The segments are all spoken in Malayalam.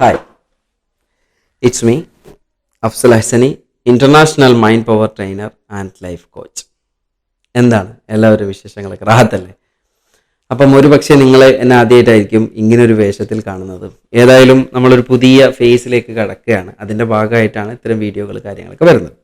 Hi it's me Afsal Hasani international mind power trainer and life coach എന്താണ്? എല്ലാവരും വിശേഷങ്ങളൊക്കെ. റാഹത്തല്ലേ? അപ്പം ഒരുപക്ഷെ നിങ്ങളെ എന്നെ ആദ്യമായിട്ടായിരിക്കും ഇങ്ങനൊരു വേഷത്തിൽ കാണുന്നത്. ഏതായാലും നമ്മളൊരു പുതിയ ഫേസിലേക്ക് കടക്കുകയാണ്. അതിന്റെ ഭാഗമായിട്ടാണ് ഇത്തരം വീഡിയോകൾ കാര്യങ്ങളൊക്കെ വരുന്നത്.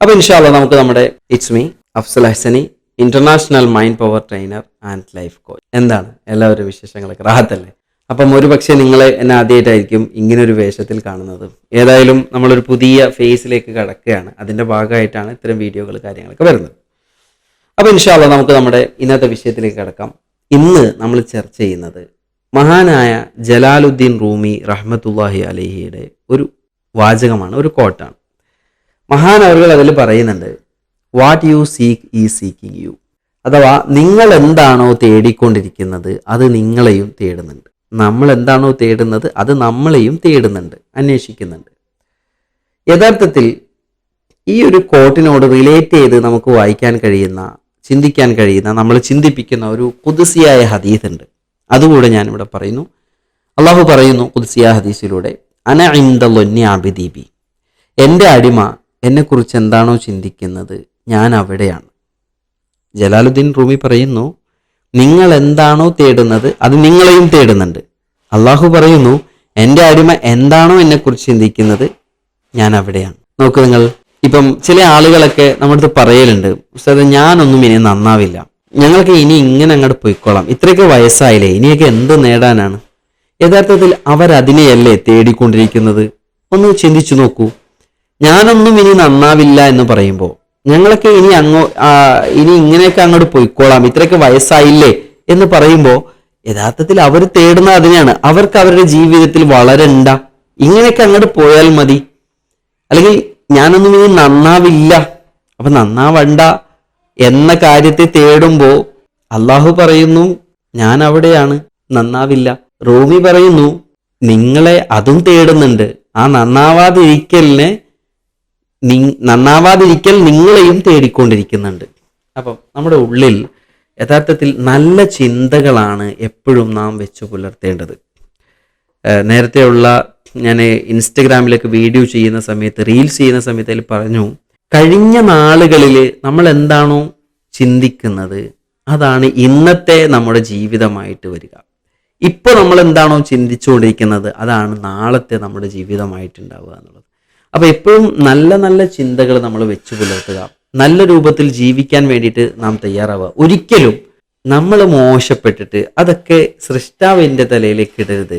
അപ്പോൾ ഇൻഷാല്ല നമുക്ക് നമ്മുടെ it's me Afsal Hasani international mind power trainer and life coach എന്താണ്? എല്ലാവരും വിശേഷങ്ങളൊക്കെ. റാഹത്തല്ലേ? അപ്പം ഒരു പക്ഷേ നിങ്ങൾ എന്നെ ആദ്യമായിട്ടായിരിക്കും ഒരു വേഷത്തിൽ കാണുന്നത്. ഏതായാലും നമ്മളൊരു പുതിയ ഫേസിലേക്ക് കടക്കുകയാണ്. അതിന്റെ ഭാഗമായിട്ടാണ് ഇത്തരം വീഡിയോകൾ കാര്യങ്ങളൊക്കെ വരുന്നത്. അപ്പോൾ ഇൻഷാല്ല നമുക്ക് നമ്മുടെ ഇന്നത്തെ വിഷയത്തിലേക്ക് കിടക്കാം. ഇന്ന് നമ്മൾ ചർച്ച ചെയ്യുന്നത് മഹാനായ ജലാലുദ്ദീൻ റൂമി റഹ്മത്തുല്ലാഹി അലഹിയുടെ ഒരു വാചകമാണ് ഒരു കോട്ടാണ് മഹാൻ അവർ അതിൽ പറയുന്നുണ്ട് what you seek is seeking you അഥവാ നിങ്ങൾ എന്താണോ തേടിക്കൊണ്ടിരിക്കുന്നത് അത് നിങ്ങളെയും തേടുന്നുണ്ട്. നമ്മൾ എന്താണോ തേടുന്നത് അത് നമ്മളെയും തേടുന്നുണ്ട് അന്വേഷിക്കുന്നുണ്ട്. യഥാർത്ഥത്തിൽ ഈ ഒരു കോട്ടിനോട് റിലേറ്റ് ചെയ്ത് നമുക്ക് വായിക്കാൻ കഴിയുന്ന ചിന്തിക്കാൻ കഴിയുന്ന നമ്മൾ ചിന്തിപ്പിക്കുന്ന ഒരു കുതിസിയായ ഹദീസ് ഉണ്ട്. അതുകൂടെ ഞാനിവിടെ പറയുന്നു. അള്ളാഹു പറയുന്നു കുതിസിയ ഹദീസിലൂടെ അന ഇന്ദ ആബിദീബി എന്റെ അടിമ എന്നെക്കുറിച്ച് എന്താണോ ചിന്തിക്കുന്നത് ഞാൻ അവിടെയാണ്. ജലാലുദ്ദീൻ റൂമി പറയുന്നു നിങ്ങൾ എന്താണോ തേടുന്നത് അത് നിങ്ങളെയും തേടുന്നുണ്ട്. അള്ളാഹു പറയുന്നു എന്റെ അടിമ എന്താണോ എന്നെക്കുറിച്ച് ചിന്തിക്കുന്നത് ഞാൻ അവിടെയാണ്. നോക്ക് നിങ്ങൾ ഇപ്പം ചില ആളുകളൊക്കെ നമ്മുടെ അടുത്ത് പറയലുണ്ട് ഉസ്താദ് ഞാനൊന്നും ഇനി നന്നാവില്ല. ഞങ്ങൾക്ക് ഇനി ഇങ്ങനെ അങ്ങോട്ട് പോയിക്കോളാം. ഇത്രയൊക്കെ വയസ്സായില്ലേ ഇനിയൊക്കെ എന്ത് നേടാനാണ്? യഥാർത്ഥത്തിൽ അവരതിനെയല്ലേ തേടിക്കൊണ്ടിരിക്കുന്നത്? ഒന്ന് ചിന്തിച്ചു നോക്കൂ. ഞാനൊന്നും ഇനി നന്നാവില്ല എന്ന് പറയുമ്പോൾ ഞങ്ങളൊക്കെ ഇനി അങ്ങോ ഇനി ഇങ്ങനെയൊക്കെ അങ്ങോട്ട് പോയിക്കോളാം. ഇത്രയൊക്കെ വയസ്സായില്ലേ എന്ന് പറയുമ്പോൾ യഥാർത്ഥത്തിൽ അവർ തേടുന്ന അതിനെയാണ്. അവർക്ക് അവരുടെ ജീവിതത്തിൽ വളരണ്ട ഇങ്ങനെയൊക്കെ അങ്ങോട്ട് പോയാൽ മതി. അല്ലെങ്കിൽ ഞാനൊന്നും ഇനി നന്നാവില്ല. അപ്പൊ നന്നാവണ്ട എന്ന കാര്യത്തെ തേടുമ്പോൾ അള്ളാഹു പറയുന്നു ഞാൻ അവിടെയാണ് നന്നാവില്ല. റോമി പറയുന്നു നിങ്ങളെ അതും തേടുന്നുണ്ട്. ആ നന്നാവാതിരിക്കലിനെ നി- നന്നാവാതിരിക്കൽ നിങ്ങളെയും തേടിക്കൊണ്ടിരിക്കുന്നുണ്ട്. അപ്പം നമ്മുടെ ഉള്ളിൽ യഥാർത്ഥത്തിൽ നല്ല ചിന്തകളാണ് എപ്പോഴും നാം വെച്ച് പുലർത്തേണ്ടത്. നേരത്തെയുള്ള ഞാൻ ഇൻസ്റ്റഗ്രാമിലൊക്കെ വീഡിയോ ചെയ്യുന്ന സമയത്ത് റീൽസ് ചെയ്യുന്ന സമയത്ത് അതിൽ പറഞ്ഞു കഴിഞ്ഞ നാളുകളിൽ നമ്മൾ എന്താണോ ചിന്തിക്കുന്നത് അതാണ് ഇന്നത്തെ നമ്മുടെ ജീവിതമായിട്ട് വരിക. ഇപ്പോൾ നമ്മൾ എന്താണോ ചിന്തിച്ചുകൊണ്ടിരിക്കുന്നത് അതാണ് നാളത്തെ നമ്മുടെ ജീവിതമായിട്ടുണ്ടാവുക എന്നുള്ളത്. അപ്പോൾ എപ്പോഴും നല്ല നല്ല ചിന്തകൾ നമ്മൾ വെച്ചു പുലർത്തുക. നല്ല രൂപത്തിൽ ജീവിക്കാൻ വേണ്ടിയിട്ട് നാം തയ്യാറാവുക. ഒരിക്കലും നമ്മൾ മോശപ്പെട്ടിട്ട് അതൊക്കെ സൃഷ്ടാവിന്റെ തലയിലേക്ക് ഇടരുത്.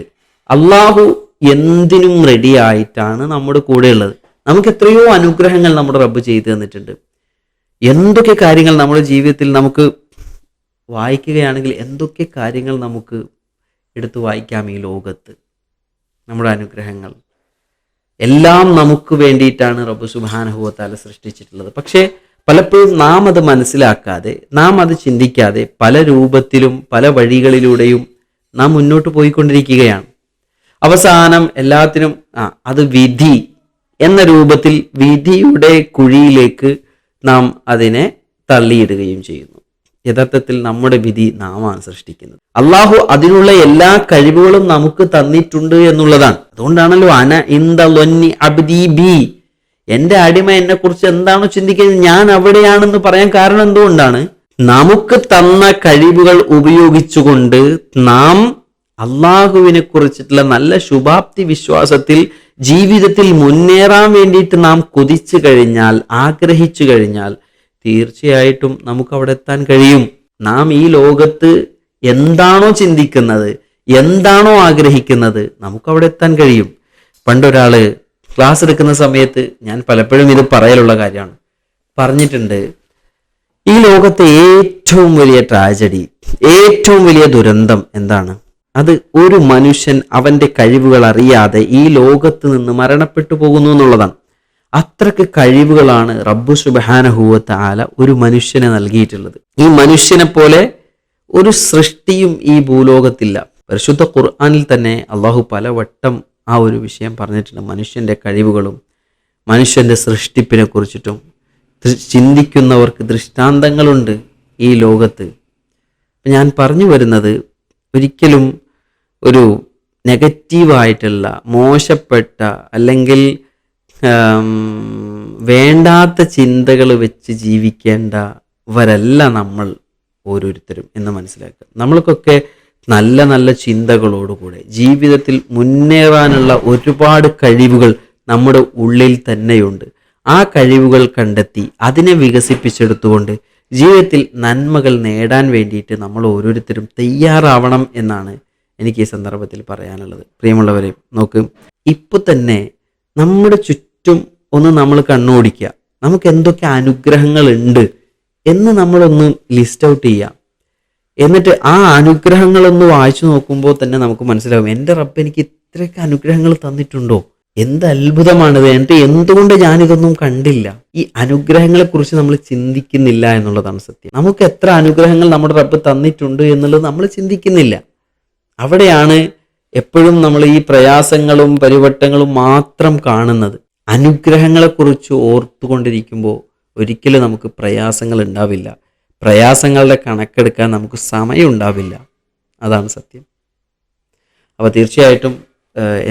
അള്ളാഹു എന്തിനും റെഡി ആയിട്ടാണ് നമ്മുടെ കൂടെ ഉള്ളത്. നമുക്ക് എത്രയോ അനുഗ്രഹങ്ങൾ നമ്മുടെ റബ്ബ് ചെയ്തു തന്നിട്ടുണ്ട്. എന്തൊക്കെ കാര്യങ്ങൾ നമ്മുടെ ജീവിതത്തിൽ നമുക്ക് വായിക്കുകയാണെങ്കിൽ എന്തൊക്കെ കാര്യങ്ങൾ നമുക്ക് എടുത്തു വായിക്കാം ഈ ലോകത്ത്? നമ്മുടെ അനുഗ്രഹങ്ങൾ. എല്ലാം നമുക്ക് വേണ്ടിയിട്ടാണ് റബ്ബു സുബാനഹുവത്താല സൃഷ്ടിച്ചിട്ടുള്ളത്. പക്ഷേ പലപ്പോഴും നാം അത് മനസ്സിലാക്കാതെ നാം അത് ചിന്തിക്കാതെ പല രൂപത്തിലും പല വഴികളിലൂടെയും നാം മുന്നോട്ട് പോയിക്കൊണ്ടിരിക്കുകയാണ്. അവസാനം എല്ലാത്തിനും ആ അത് വിധി എന്ന രൂപത്തിൽ വിധിയുടെ കുഴിയിലേക്ക് നാം അതിനെ തള്ളിയിടുകയും ചെയ്യുന്നു. യഥാർത്ഥത്തിൽ നമ്മുടെ വിധി നാമാണ് സൃഷ്ടിക്കുന്നത്. അള്ളാഹു അതിനുള്ള എല്ലാ കഴിവുകളും നമുക്ക് തന്നിട്ടുണ്ട് എന്നുള്ളതാണ്. അതുകൊണ്ടാണല്ലോ അന ഇന്ദി അബ്ദി ബി. എന്റെ അടിമ എന്നെ കുറിച്ച് എന്താണോ ചിന്തിക്കുന്നത്? ഞാൻ അവിടെയാണെന്ന് പറയാൻ കാരണം എന്തുകൊണ്ടാണ്? നമുക്ക് തന്ന കഴിവുകൾ ഉപയോഗിച്ചുകൊണ്ട് നാം അള്ളാഹുവിനെ കുറിച്ചിട്ടുള്ള നല്ല ശുഭാപ്തി വിശ്വാസത്തിൽ ജീവിതത്തിൽ മുന്നേറാൻ വേണ്ടിയിട്ട് നാം കൊതിച്ചു കഴിഞ്ഞാൽ ആഗ്രഹിച്ചു കഴിഞ്ഞാൽ തീർച്ചയായിട്ടും നമുക്ക് അവിടെ എത്താൻ കഴിയും. നാം ഈ ലോകത്ത് എന്താണോ ചിന്തിക്കുന്നത് എന്താണോ ആഗ്രഹിക്കുന്നത് നമുക്ക് അവിടെ എത്താൻ കഴിയും. പണ്ടൊരാൾ ക്ലാസ് എടുക്കുന്ന സമയത്ത് ഞാൻ പലപ്പോഴും ഇത് പറയലുള്ള കാര്യമാണ്. പറഞ്ഞിട്ടുണ്ട് ഈ ലോകത്തെ ഏറ്റവും വലിയ ട്രാജഡി ഏറ്റവും വലിയ ദുരന്തം എന്താണ്? അത് ഒരു മനുഷ്യൻ അവന്റെ കഴിവുകൾ അറിയാതെ ഈ ലോകത്ത് നിന്ന് മരണപ്പെട്ടു പോകുന്നു എന്നുള്ളതാണ്. അത്രയ്ക്ക് കഴിവുകളാണ് റബ്ബു സുബാനഹുവത്ത് ആല ഒരു മനുഷ്യനെ നൽകിയിട്ടുള്ളത്. ഈ മനുഷ്യനെ പോലെ ഒരു സൃഷ്ടിയും ഈ ഭൂലോകത്തില്ല. പരിശുദ്ധ ഖുർആാനിൽ തന്നെ അള്ളാഹു പലവട്ടം ആ ഒരു വിഷയം പറഞ്ഞിട്ടുണ്ട്. മനുഷ്യന്റെ കഴിവുകളും മനുഷ്യന്റെ സൃഷ്ടിപ്പിനെ കുറിച്ചിട്ടും ചിന്തിക്കുന്നവർക്ക് ദൃഷ്ടാന്തങ്ങളുണ്ട് ഈ ലോകത്ത്. ഞാൻ പറഞ്ഞു വരുന്നത് ഒരിക്കലും ഒരു നെഗറ്റീവായിട്ടുള്ള മോശപ്പെട്ട അല്ലെങ്കിൽ വേണ്ടാത്ത ചിന്തകൾ വെച്ച് ജീവിക്കേണ്ടവരല്ല നമ്മൾ ഓരോരുത്തരും എന്ന് മനസ്സിലാക്കുക. നമ്മൾക്കൊക്കെ നല്ല നല്ല ചിന്തകളോടുകൂടെ ജീവിതത്തിൽ മുന്നേറാനുള്ള ഒരുപാട് കഴിവുകൾ നമ്മുടെ ഉള്ളിൽ തന്നെയുണ്ട്. ആ കഴിവുകൾ കണ്ടെത്തി അതിനെ വികസിപ്പിച്ചെടുത്തുകൊണ്ട് ജീവിതത്തിൽ നന്മകൾ നേടാൻ വേണ്ടിയിട്ട് നമ്മൾ ഓരോരുത്തരും തയ്യാറാവണം എന്നാണ് എനിക്ക് ഈ സന്ദർഭത്തിൽ പറയാനുള്ളത്. പ്രിയമുള്ളവരെ നോക്ക് ഇപ്പൊ തന്നെ നമ്മുടെ ചുറ്റും ഒന്ന് നമ്മൾ കണ്ണോടിക്കുക. നമുക്ക് എന്തൊക്കെ അനുഗ്രഹങ്ങൾ ഉണ്ട് എന്ന് നമ്മളൊന്ന് ലിസ്റ്റ് ഔട്ട് ചെയ്യാം എന്നിട്ട് ആ അനുഗ്രഹങ്ങളൊന്ന് വായിച്ചു നോക്കുമ്പോൾ തന്നെ നമുക്ക് മനസ്സിലാവും എന്റെ റബ്ബ് എനിക്ക് ഇത്രയൊക്കെ അനുഗ്രഹങ്ങൾ തന്നിട്ടുണ്ടോ? എന്ത് അത്ഭുതമാണിത് എന്നിട്ട് എന്തുകൊണ്ട് ഞാനിതൊന്നും കണ്ടില്ല? ഈ അനുഗ്രഹങ്ങളെക്കുറിച്ച് നമ്മൾ ചിന്തിക്കുന്നില്ല എന്നുള്ളതാണ് സത്യം. നമുക്ക് എത്ര അനുഗ്രഹങ്ങൾ നമ്മുടെ റബ്ബ് തന്നിട്ടുണ്ട് എന്നുള്ളത് നമ്മൾ ചിന്തിക്കുന്നില്ല. അവിടെയാണ് എപ്പോഴും നമ്മൾ ഈ പ്രയാസങ്ങളും പരിവട്ടങ്ങളും മാത്രം കാണുന്നത്. അനുഗ്രഹങ്ങളെക്കുറിച്ച് ഓർത്തുകൊണ്ടിരിക്കുമ്പോൾ ഒരിക്കലും നമുക്ക് പ്രയാസങ്ങൾ ഉണ്ടാവില്ല പ്രയാസങ്ങളുടെ കണക്കെടുക്കാൻ നമുക്ക് സമയം ഉണ്ടാവില്ല അതാണ് സത്യം. അപ്പോൾ തീർച്ചയായിട്ടും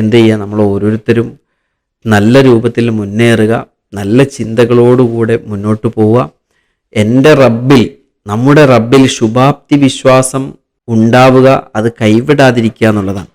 എന്ത് ചെയ്യുക? നമ്മൾ ഓരോരുത്തരും നല്ല രൂപത്തിൽ മുന്നേറുക നല്ല ചിന്തകളോടുകൂടെ മുന്നോട്ട് പോവുക. എന്റെ റബ്ബിൽ നമ്മുടെ റബ്ബിൽ ശുഭാപ്തി വിശ്വാസം ഉണ്ടാവുക അത് കൈവിടാതിരിക്കുക എന്നുള്ളതാണ്.